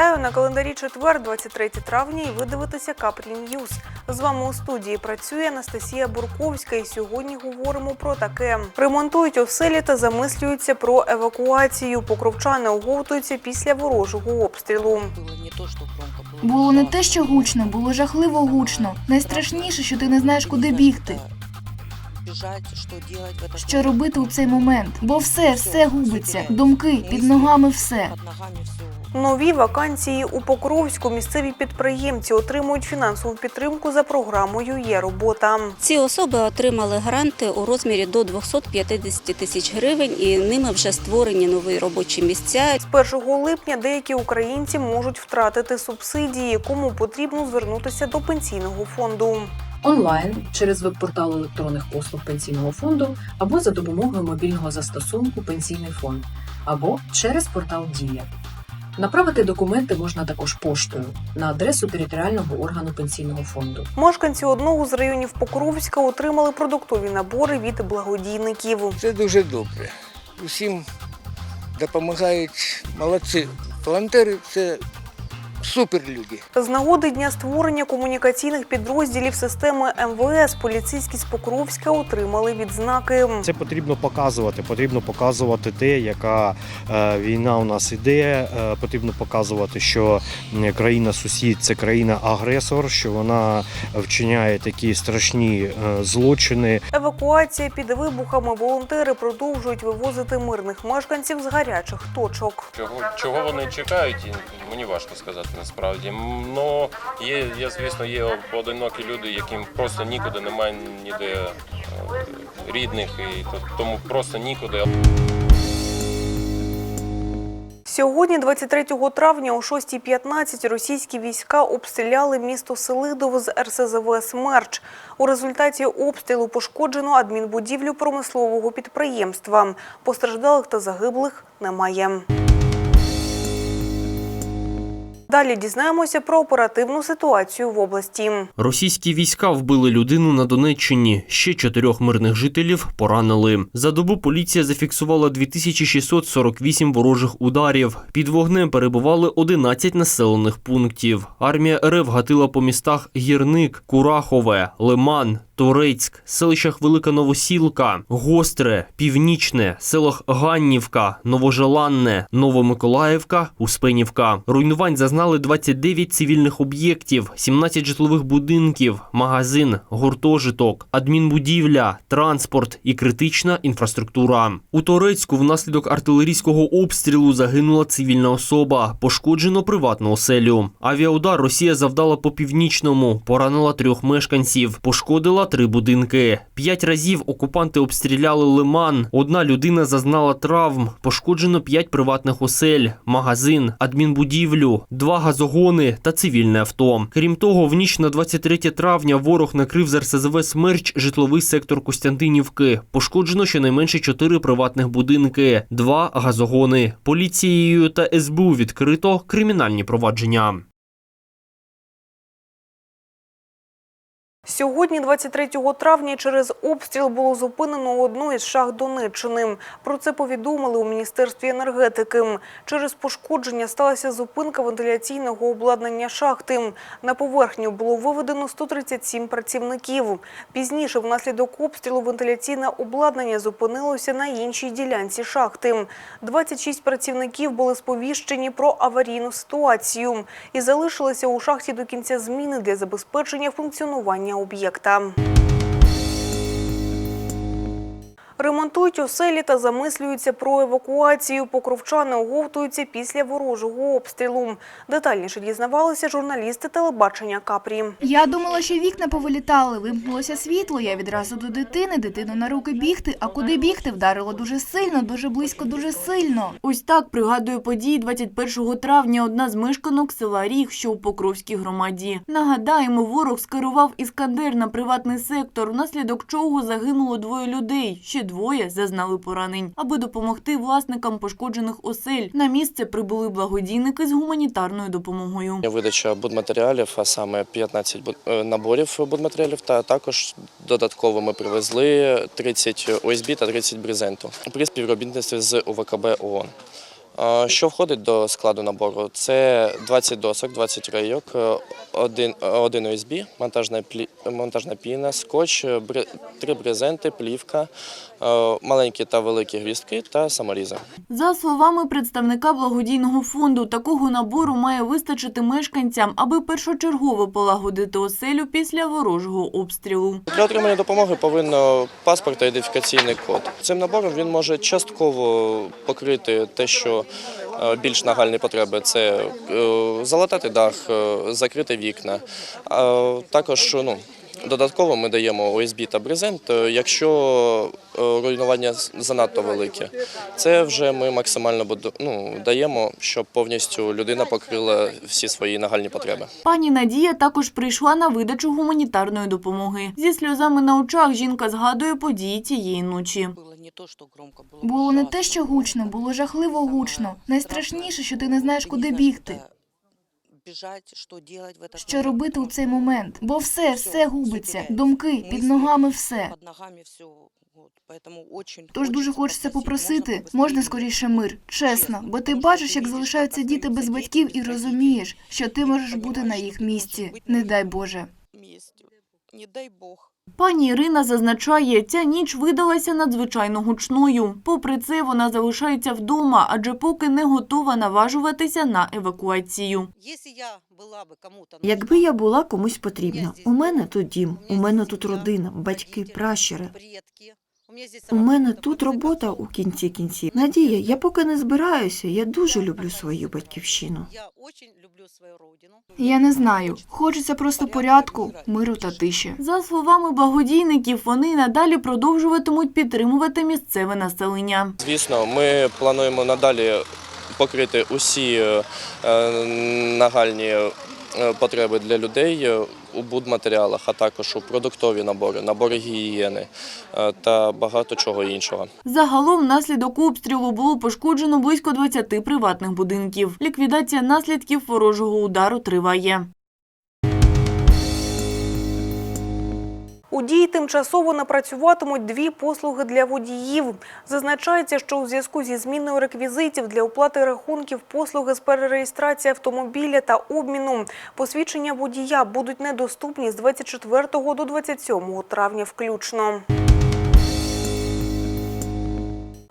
Вітаю на календарі четвер, 23 травня, і ви дивитеся Капрі Ньюз. З вами у студії працює Анастасія Бурковська. І сьогодні говоримо про таке: ремонтують оселі та замислюються про евакуацію. Покровчани оговтуються після ворожого обстрілу. Було не те, що гучно, було жахливо гучно. Найстрашніше, що ти не знаєш, куди бігти, що робити у цей момент. Бо все, все губиться. Думки під ногами все. Под ногами все. Нові вакансії у Покровську місцеві підприємці отримують фінансову підтримку за програмою Є робота. Ці особи отримали гранти у розмірі до 250 тисяч гривень, і ними вже створені нові робочі місця. З 1 липня деякі українці можуть втратити субсидії, кому потрібно звернутися до пенсійного фонду. Онлайн через веб-портал електронних послуг пенсійного фонду або за допомогою мобільного застосунку Пенсійний фонд, або через портал Дія. Направити документи можна також поштою на адресу територіального органу пенсійного фонду. Мешканці одного з районів Покровська отримали продуктові набори від благодійників. Це дуже добре. Усім допомагають молодці. Волонтери це супер люди. З нагоди дня створення комунікаційних підрозділів системи МВС поліцейські з Покровська отримали відзнаки. Це потрібно показувати. Потрібно показувати те, яка е, війна у нас іде. Е, потрібно показувати, що країна сусід це країна-агресор, що вона вчиняє такі страшні е, злочини. Евакуація під вибухами волонтери продовжують вивозити мирних мешканців з гарячих точок. Чого, чого вони чекають, і мені важко сказати насправді. Ну, є, є, звісно, є поодинокі люди, яким просто нікуди немає ніде е, рідних, і то- тому просто нікуди. Сьогодні, 23 травня, о 6.15 російські війська обстріляли місто Селидово з РСЗВ «Смерч». У результаті обстрілу пошкоджено адмінбудівлю промислового підприємства. Постраждалих та загиблих немає. Далі дізнаємося про оперативну ситуацію в області. Російські війська вбили людину на Донеччині. Ще чотирьох мирних жителів поранили. За добу поліція зафіксувала 2648 ворожих ударів. Під вогнем перебували 11 населених пунктів. Армія РФ гатила по містах Гірник, Курахове, Лиман. Торецьк, селищах Велика Новосілка, Гостре, Північне, селах Ганнівка, Новожеланне, Новомиколаївка, Успенівка. Руйнувань зазнали 29 цивільних об'єктів, 17 житлових будинків, магазин, гуртожиток, адмінбудівля, транспорт і критична інфраструктура. У Торецьку внаслідок артилерійського обстрілу загинула цивільна особа, пошкоджено приватну оселю. Авіаудар Росія завдала по північному, поранила трьох мешканців, пошкодила три будинки. П'ять разів окупанти обстріляли лиман. Одна людина зазнала травм, пошкоджено п'ять приватних осель, магазин, адмінбудівлю, два газогони та цивільне авто. Крім того, в ніч на 23 травня ворог накрив з РСЗВ «Смерч» житловий сектор Костянтинівки. Пошкоджено щонайменше чотири приватних будинки, два газогони. Поліцією та СБУ відкрито кримінальні провадження. Сьогодні, 23 травня, через обстріл було зупинено одну із шахт Донеччини. Про це повідомили у Міністерстві енергетики. Через пошкодження сталася зупинка вентиляційного обладнання шахти. На поверхню було виведено 137 працівників. Пізніше, внаслідок обстрілу, вентиляційне обладнання зупинилося на іншій ділянці шахти. 26 працівників були сповіщені про аварійну ситуацію і залишилися у шахті до кінця зміни для забезпечення функціонування об'єкта. Ремонтують оселі та замислюються про евакуацію. Покровчани оговтуються після ворожого обстрілу. Детальніше дізнавалися журналісти телебачення Капрі. Я думала, що вікна повилітали, вимкнулося світло. Я відразу до дитини, дитину на руки бігти. А куди бігти? Вдарило дуже сильно, дуже близько, дуже сильно. Ось так пригадує події 21 травня одна з мешканок села Ріг, що у Покровській громаді. Нагадаємо, ворог скерував іскандер на приватний сектор, внаслідок чого загинуло двоє людей. Ще двоє зазнали поранень. Аби допомогти власникам пошкоджених осель, на місце прибули благодійники з гуманітарною допомогою. Видача будматеріалів, а саме 15 буд- е, наборів будматеріалів, та також додатково ми привезли 30 ОСБ та 30 брезенту при співробітництві з УВКБ ООН. Що входить до складу набору? Це 20 досок, 20 рейок, е, один, е, один USB, монтажна, монтажна піна, скотч, три брезенти, плівка, маленькі та великі гвіздки та саморізи. За словами представника благодійного фонду, такого набору має вистачити мешканцям, аби першочергово полагодити оселю після ворожого обстрілу. Для отримання допомоги повинно паспорт та ідентифікаційний код. Цим набором він може частково покрити те, що е, більш нагальні потреби це е, залатати дах, е, закрити вікна. Також ну, додатково ми даємо ОСБ та брезент, е, якщо е, руйнування занадто велике. Це вже ми максимально буду- ну, даємо, щоб повністю людина покрила всі свої нагальні потреби. Пані Надія також прийшла на видачу гуманітарної допомоги. Зі сльозами на очах жінка згадує події цієї ночі. Было не то, что громко, было Було не те, що гучно, було жахливо гучно. Найстрашніше, що ти не знаєш, куди бігти. Бежать, що делать в этот Що робити у цей момент? Бо все, все губиться. Думки, під ногами все. під ногами все. Тож дуже хочеться попросити, можна скоріше мир, чесно, бо ти бачиш, як залишаються діти без батьків, і розумієш, що ти можеш бути на їх місці. Не дай Боже. Не дай бог. Пані Ірина зазначає, ця ніч видалася надзвичайно гучною. Попри це, вона залишається вдома, адже поки не готова наважуватися на евакуацію. Якби я була комусь потрібна, у мене тут дім, у мене тут родина, батьки, пращури. У мене тут робота у кінці кінців. Надія, я поки не збираюся, я дуже люблю свою батьківщину. Я очень люблю свою родину. Я не знаю. Хочеться просто порядку, миру та тиші. За словами благодійників, вони надалі продовжуватимуть підтримувати місцеве населення. Звісно, ми плануємо надалі покрити усі е, е, нагальні е, потреби для людей у будматеріалах, а також у продуктові набори, набори гігієни е, та багато чого іншого. Загалом внаслідок обстрілу було пошкоджено близько 20 приватних будинків. Ліквідація наслідків ворожого удару триває. У дії тимчасово не працюватимуть дві послуги для водіїв. Зазначається, що у зв'язку зі зміною реквізитів для оплати рахунків послуги з перереєстрації автомобіля та обміну посвідчення водія будуть недоступні з 24 до 27 травня включно.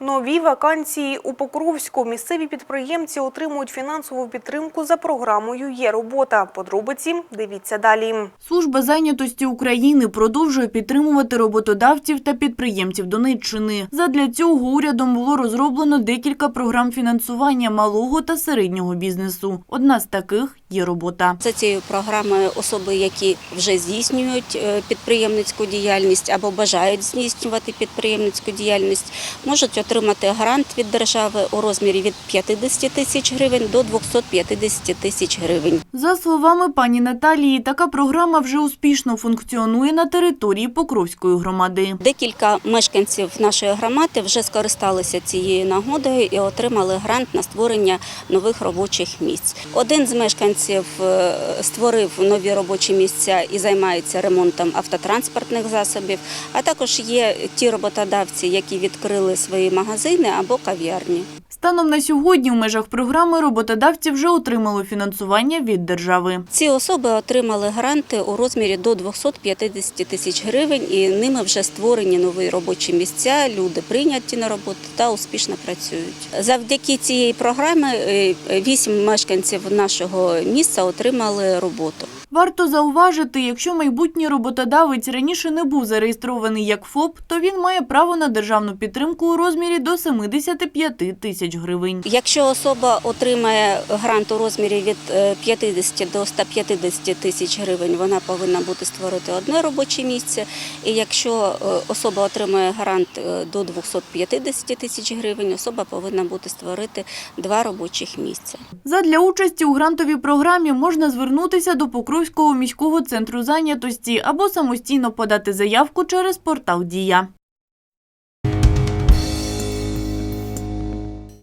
Нові вакансії у Покровську. Місцеві підприємці отримують фінансову підтримку за програмою «Є робота». Подробиці дивіться далі. Служба зайнятості України продовжує підтримувати роботодавців та підприємців Донеччини. Задля цього урядом було розроблено декілька програм фінансування малого та середнього бізнесу. Одна з таких є робота. За цією програмою особи, які вже здійснюють е, підприємницьку діяльність або бажають здійснювати підприємницьку діяльність, можуть отримати грант від держави у розмірі від 50 тисяч гривень до 250 тисяч гривень. За словами пані Наталії, така програма вже успішно функціонує на території Покровської громади. Декілька мешканців нашої громади вже скористалися цією нагодою і отримали грант на створення нових робочих місць. Один з мешканців е, створив нові робочі місця і займається ремонтом автотранспортних засобів. А також є ті роботодавці, які відкрили свої магазини або кав'ярні. Станом на сьогодні в межах програми роботодавці вже отримали фінансування від держави. Ці особи отримали гранти у розмірі до 250 тисяч гривень, і ними вже створені нові робочі місця. Люди прийняті на роботу та успішно працюють. Завдяки цієї програми е, вісім мешканців нашого міста отримали роботу. Варто зауважити, якщо майбутній роботодавець раніше не був зареєстрований як ФОП, то він має право на державну підтримку у розмірі до 75 тисяч гривень. Якщо особа отримає грант у розмірі від е, 50 до 150 тисяч гривень, вона повинна буде створити одне робоче місце. І якщо е, особа отримує грант е, до 250 тисяч гривень, особа повинна буде створити два робочих місця. Задля участі у грантовій програмі можна звернутися до Покровського міського центру зайнятості або самостійно подати заявку через портал Дія.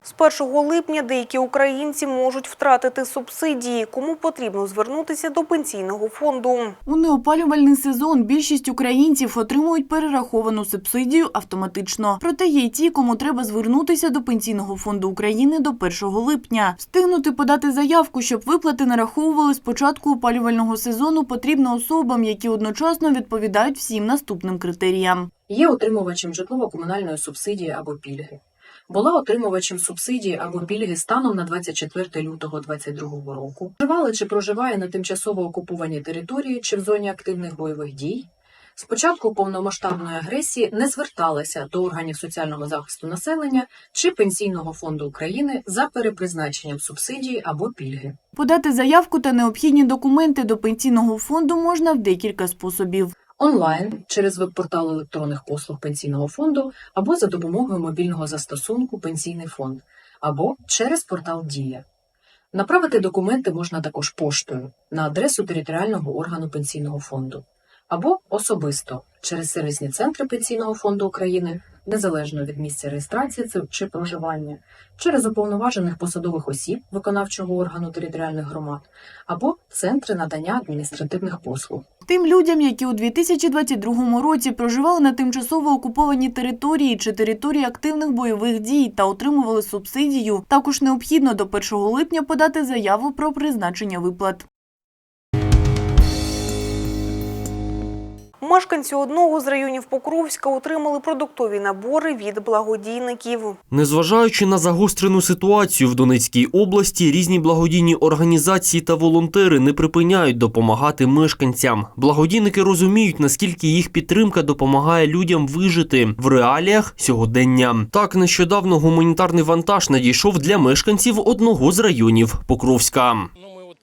З 1 липня деякі українці можуть втратити субсидії, кому потрібно звернутися до пенсійного фонду. У неопалювальний сезон більшість українців отримують перераховану субсидію автоматично. Проте є й ті, кому треба звернутися до Пенсійного фонду України до 1 липня. Встигнути подати заявку, щоб виплати нараховували з початку опалювального сезону, потрібно особам, які одночасно відповідають всім наступним критеріям. Є отримувачем житлово-комунальної субсидії або пільги. Була отримувачем субсидії або пільги станом на 24 лютого 2022 року. Проживала чи проживає на тимчасово окупованій території чи в зоні активних бойових дій. З початку повномасштабної агресії не зверталася до органів соціального захисту населення чи Пенсійного фонду України за перепризначенням субсидії або пільги. Подати заявку та необхідні документи до Пенсійного фонду можна в декілька способів. Онлайн через веб-портал електронних послуг пенсійного фонду або за допомогою мобільного застосунку Пенсійний фонд, або через портал Дія. Направити документи можна також поштою на адресу територіального органу пенсійного фонду або особисто через сервісні центри Пенсійного фонду України, незалежно від місця реєстрації чи проживання, через уповноважених посадових осіб виконавчого органу територіальних громад або центри надання адміністративних послуг. Тим людям, які у 2022 році проживали на тимчасово окупованій території чи території активних бойових дій та отримували субсидію, також необхідно до 1 липня подати заяву про призначення виплат. Мешканці одного з районів Покровська отримали продуктові набори від благодійників. Незважаючи на загострену ситуацію в Донецькій області, різні благодійні організації та волонтери не припиняють допомагати мешканцям. Благодійники розуміють, наскільки їх підтримка допомагає людям вижити в реаліях сьогодення. Так, нещодавно гуманітарний вантаж надійшов для мешканців одного з районів Покровська.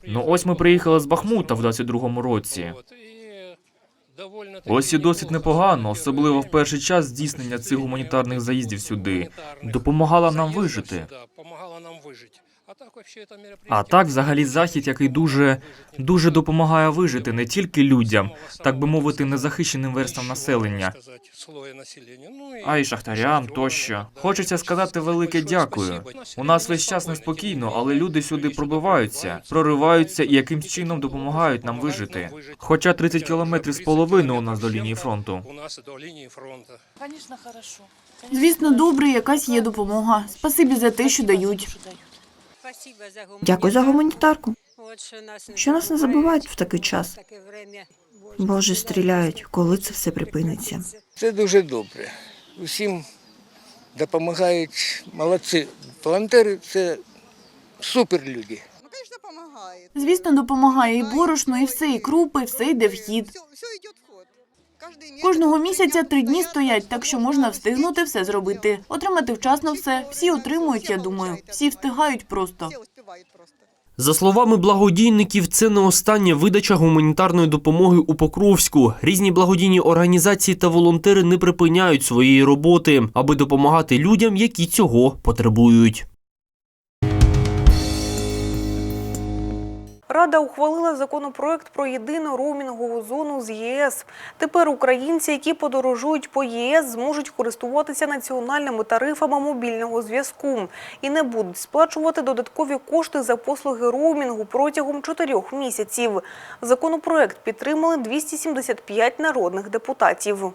Ну ось ми приїхали з Бахмута в 22-му році. Ось і досить непогано, особливо в перший час здійснення цих гуманітарних заїздів сюди. Допомагала нам вижити. А так, взагалі, захід, який дуже дуже допомагає вижити не тільки людям, так би мовити, незахищеним верстам населення, а й шахтарям тощо. Хочеться сказати велике дякую. У нас весь час неспокійно, але люди сюди пробиваються, прориваються і якимсь чином допомагають нам вижити. Хоча 30 кілометрів з половиною у нас до лінії фронту. Звісно, добре, якась є допомога. Спасибі за те, що дають. Дякую за гуманітарку. Що нас не забувають в такий час. Боже, стріляють, коли це все припиниться. Це дуже добре. Усім допомагають молодці. Волонтери це супер люди. Звісно, допомагає і борошно, і все, і крупи, все йде в хід. Кожного місяця три дні стоять, так що можна встигнути все зробити. Отримати вчасно все. Всі отримують, я думаю. Всі встигають просто. За словами благодійників, це не остання видача гуманітарної допомоги у Покровську. Різні благодійні організації та волонтери не припиняють своєї роботи, аби допомагати людям, які цього потребують. Рада ухвалила законопроект про єдину роумінгову зону з ЄС. Тепер українці, які подорожують по ЄС, зможуть користуватися національними тарифами мобільного зв'язку і не будуть сплачувати додаткові кошти за послуги роумінгу протягом чотирьох місяців. Законопроект підтримали 275 народних депутатів.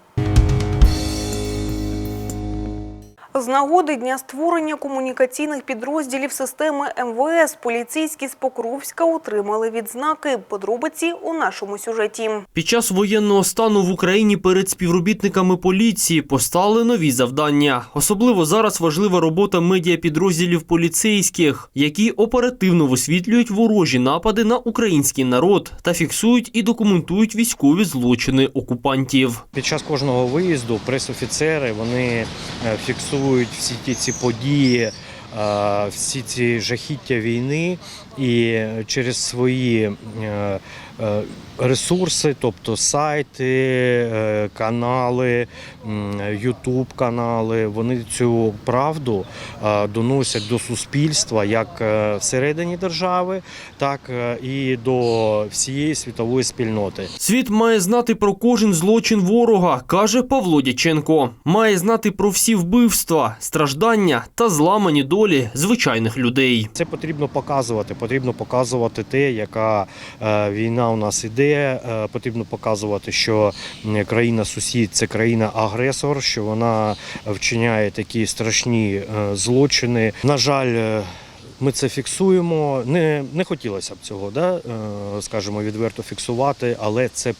З нагоди дня створення комунікаційних підрозділів системи МВС поліцейські з Покровська отримали відзнаки. Подробиці у нашому сюжеті. Під час воєнного стану в Україні перед співробітниками поліції постали нові завдання. Особливо зараз важлива робота медіапідрозділів поліцейських, які оперативно висвітлюють ворожі напади на український народ та фіксують і документують військові злочини окупантів. Під час кожного виїзду пресофіцери вони е, фіксують всі ті ці події, е, всі ці жахіття війни і через свої е, е, ресурси, тобто сайти, е, канали, Ютуб канали, вони цю правду е, доносять до суспільства як е, всередині держави, так і до всієї світової спільноти. Світ має знати про кожен злочин ворога, каже Павло Дяченко. Має знати про всі вбивства, страждання та зламані долі звичайних людей. Це потрібно показувати. Потрібно показувати те, яка війна у нас іде. Е, потрібно показувати, що країна сусід це країна агресор, що вона вчиняє такі страшні е, злочини. На жаль. е, Ми це фіксуємо. Не, не хотілося б цього, да, скажімо, відверто фіксувати, але це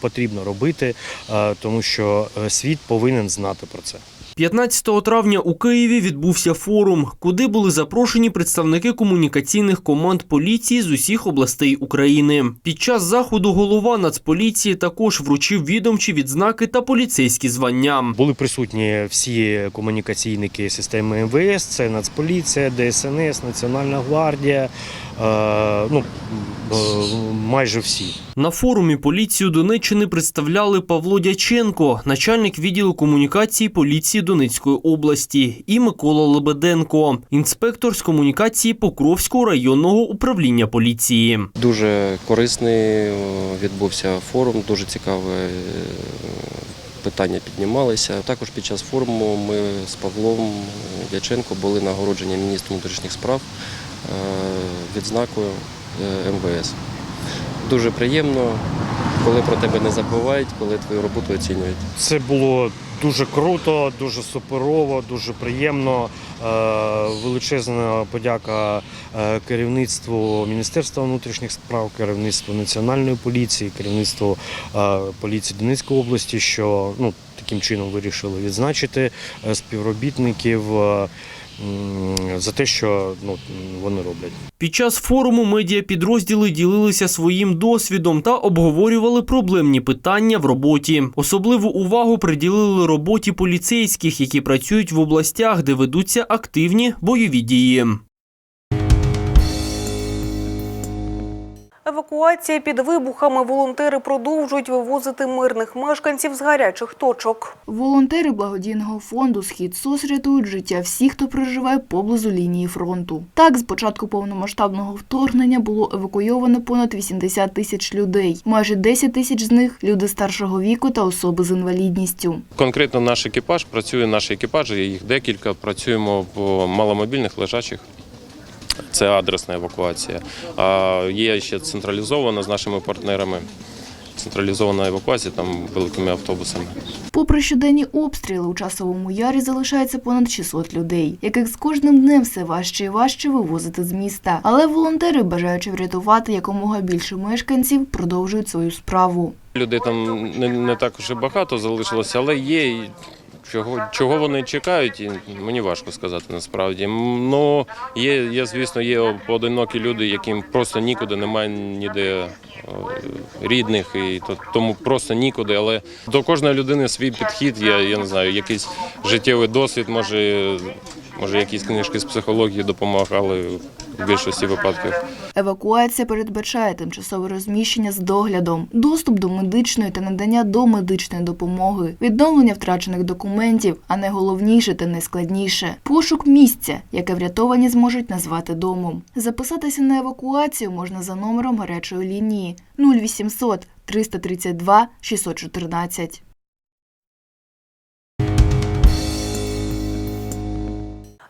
потрібно робити, тому що світ повинен знати про це. 15 травня у Києві відбувся форум, куди були запрошені представники комунікаційних команд поліції з усіх областей України. Під час заходу голова Нацполіції також вручив відомчі відзнаки та поліцейські звання. Були присутні всі комунікаційники системи МВС, це Нацполіція, ДСНС, Національна гвардія, ну, е, майже всі. На форумі поліцію Донеччини представляли Павло Дяченко, начальник відділу комунікації поліції Донецької області, і Микола Лебеденко, інспектор з комунікації Покровського районного управління поліції. Дуже корисний е, відбувся форум, дуже цікаве е, питання піднімалися. Також під час форуму ми з Павлом Дяченко були нагороджені міністром внутрішніх справ е, відзнакою е, МВС. Дуже приємно, коли про тебе не забувають, коли твою роботу оцінюють. Це було дуже круто, дуже суперово, дуже приємно. Е, Величезна подяка е, керівництву Міністерства внутрішніх справ, керівництву Національної поліції, керівництву е, поліції Донецької області, що ну, таким чином вирішили відзначити е, співробітників е, за те, що ну, вони роблять. Під час форуму медіапідрозділи ділилися своїм досвідом та обговорювали проблемні питання в роботі. Особливу увагу приділили роботі поліцейських, які працюють в областях, де ведуться активні бойові дії. Евакуація під вибухами волонтери продовжують вивозити мирних мешканців з гарячих точок. Волонтери благодійного фонду Схід СОС рятують життя всіх, хто проживає поблизу лінії фронту. Так, з початку повномасштабного вторгнення було евакуйовано понад 80 тисяч людей. Майже 10 тисяч з них люди старшого віку та особи з інвалідністю. Конкретно наш екіпаж працює, наші екіпажі, їх декілька, працюємо в маломобільних лежачих. Це адресна евакуація. А є ще централізована з нашими партнерами. Централізована евакуація там великими автобусами. Попри щоденні обстріли, у часовому ярі залишається понад 600 людей, яких з кожним днем все важче і важче вивозити з міста. Але волонтери, бажаючи врятувати якомога більше мешканців, продовжують свою справу. Людей там не, не так уже багато залишилося, але є. Чого, чого вони чекають, і мені важко сказати насправді. Ну, є, є, звісно, є поодинокі люди, яким просто нікуди, немає ніде е, рідних, і тому просто нікуди. Але до кожної людини свій підхід, я, я не знаю, якийсь життєвий досвід, може, може якісь книжки з психології допомагали в більшості випадків. Евакуація передбачає тимчасове розміщення з доглядом, доступ до медичної та надання домедичної допомоги, відновлення втрачених документів, а найголовніше та найскладніше пошук місця, яке врятовані зможуть назвати домом. Записатися на евакуацію можна за номером гарячої лінії 0800 332 614.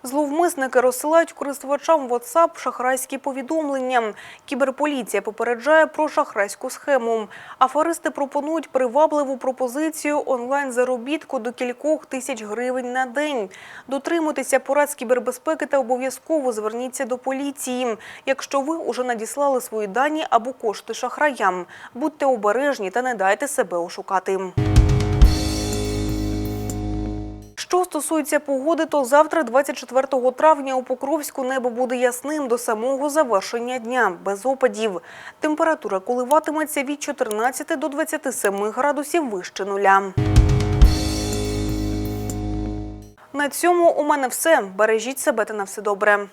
Зловмисники розсилають користувачам WhatsApp шахрайські повідомлення. Кіберполіція попереджає про шахрайську схему. Аферисти пропонують привабливу пропозицію онлайн-заробітку до кількох тисяч гривень на день. Дотримуйтеся порад з кібербезпеки та обов'язково зверніться до поліції, якщо ви уже надіслали свої дані або кошти шахраям. Будьте обережні та не дайте себе ошукати. Що стосується погоди, то завтра, 24 травня, у Покровську небо буде ясним до самого завершення дня, без опадів. Температура коливатиметься від 14 до 27 градусів вище нуля. На цьому у мене все. Бережіть себе та на все добре.